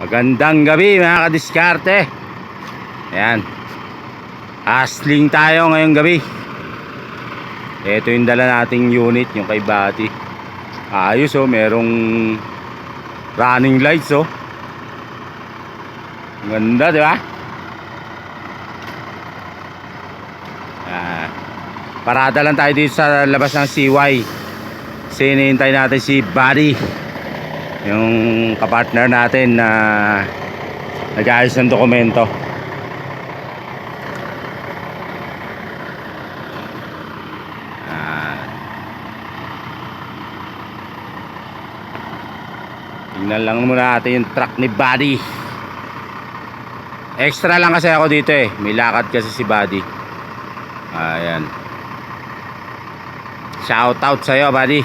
Magandang gabi mga kadiskarte. Ayan. Hustling tayo ngayong gabi. Ito yung dala nating unit, yung kay Bati. Ayos oh, merong running lights oh. Ganda, di ba? Ah, parada lang tayo dito sa labas ng CY. Kasi hinihintay natin si Buddy. Yung kapartner natin na nag-ayos ng dokumento. Ah. Tingnan lang muna natin yung truck ni Buddy. Extra lang kasi ako dito eh. May lakad kasi si Buddy. Ayan. Shout out sa'yo, Buddy.